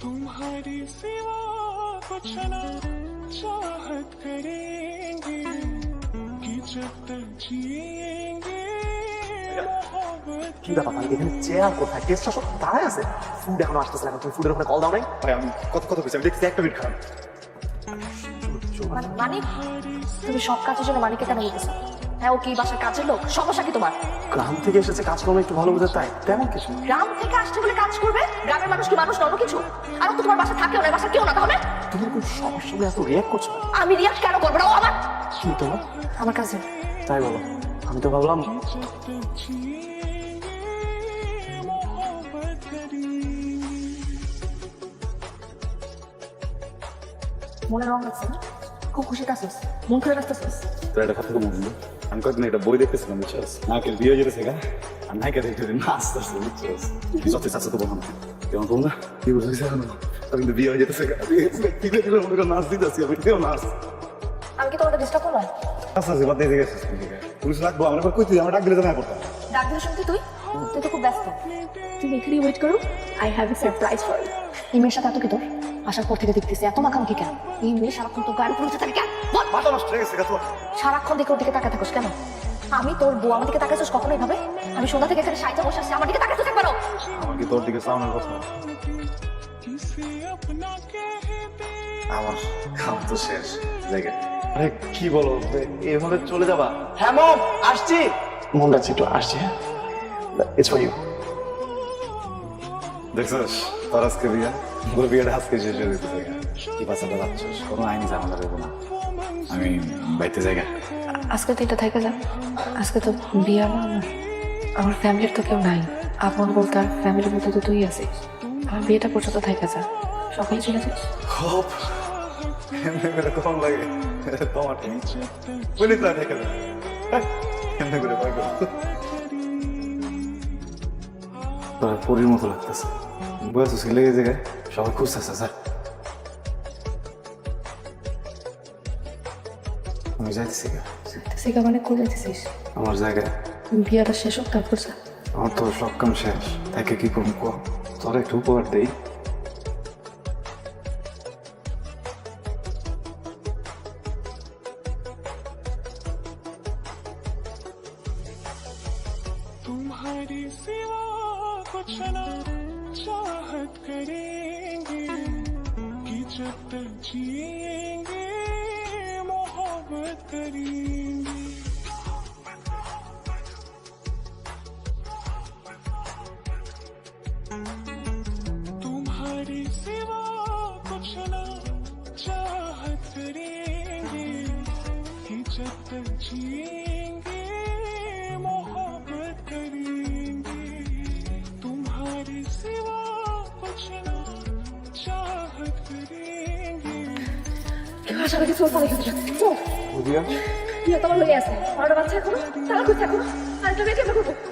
तुम्हारी सिवा कुछ ना चाहत करेंगे कि जब तक जिएंगे मोहब्बत কি ব্যাপার মানে এখানে চেয়ার কোথায় টেস্টটা সব দাঁড়ায় আছে ফুড এখনো আসতেছে না তুমি ফুডের ওখানে কল দাও নাই ভাই আমি কত কত পেয়েছি আমি দেখছি একটা মিনিট খারাপ মানে মানিক তুমি সব কাজের জন্য মানিককে কেন বলতেছো হ্যাঁ ও কি বাসার কাজের লোক? সমস্যা কি তোমার? গ্রাম থেকে এসেছে কাজ কর্ম একটু ভালো বোঝে তাই। তেমন কিছু গ্রাম থেকে আসছে বলে কাজ করবে? গ্রামের মানুষ কি মানুষ নর্ম কিছু? আর তো তোমার বাসা থাকেও না বাসা কেউ না তাহলে? তুমি খুব সমস্যা বলে এত রিয়াক্ট করছ আমি রিয়াক্ট কেন করব না? ও আমার কি তোমার আমার কাছে তাই বলো। আমি তো ভাবলাম মনে রং আছে খুব খুশিতে আসিস মন খুলে রাখতেছিস তো একটা কথা বলব আমি কয়েকদিন একটা বই দেখতেছিলাম বুঝছিস নাকের বিয়ে হয়ে যেতেছে গা আর নায়িকা দেখতে নাচতেছে বুঝছিস যত চাচ্ছে তো বললাম কেমন বল না কি এখন আমি কিন্তু বিয়ে হয়ে যেতেছে গা কি দেখলে মনে করে নাচ দিতেছি আমি কেউ নাচ আমি কি তোমাকে ডিস্টার্ব করলাম আচ্ছা আচ্ছা বাদ দিয়ে গেছিস পুলিশ রাখব আমরা কই তুই আমার ডাক দিলে তো না করতাম ডাক দিলে শুনতে তুই তুই তো খুব ব্যস্ত। তুমি ওয়েট করো। I have a surprise for you সাথে এত কি তোর? আসার পর থেকে দেখতেছি এত কেন? এই মেয়ে সারাক্ষণ তোর গাড়ি থাকে কেন? সারাক্ষণ দেখে ওর দিকে তাকা কেন? আমি তোর বউ আমার দিকে তাকাইছিস আমি সন্ধ্যা থেকে এখানে সাইজা বসে আছি আমার দিকে তাকাইছিস একবারও? আমাকে তোর দিকে সাউন্ডের কথা? আমার কাম তো শেষ জায়গা। আরে কি বলো? এভাবে চলে যাবা। হ্যাঁ মম আসছি। মনটা একটু আসছি হ্যাঁ। ইটস ফর ইউ দেখছিস? তোর আজকে বিয়ে তোর বিয়েটা আজকে শেষ হয়ে যেতে কি বাচ্চাটা যাচ্ছিস? কোনো আইনি ঝামেলা দেবো না। আমি বাইতে জায়গা। আজকে তো এটা থেকে যা আজকে তো বিয়ে আমার। আমার ফ্যামিলির তো কেউ নাই। আপন বলতে আর ফ্যামিলির মধ্যে তো তুই আছিস। আমার বিয়েটা পর্যন্ত থেকে যা সকালে চলে যাস। খুব কম লাগে। তোমার বলি তো থেকে যা হ্যাঁ, এমনি করে ভয় করো। তোর পরীর মতো লাগতেছে বয়স ছেলে এই জায়গায় সবাই খুঁজতেছে স্যার আমি যাইতেছি গা। সেটা মানে করে যাচ্ছিস আমার জায়গায় বিয়েটা শেষ হোক তারপর যা আমার তো সব কাম শেষ তাকে কি করবো কো তোর একটু উপহার দেই तुम्हारी सिवा कुछ ना चाहत करेंगे कि जब तक जिएँगे, मोहब्बत करेंगे। तुम्हारी सिवा कुछ ना चाहत करेंगे कि जब तक जिएँगे। করি চোর পরে গেছে চোর তোমার হয়ে আছে আমার বাচ্চা এখনও। তারা করছে এখনও আর করব চলে গেছে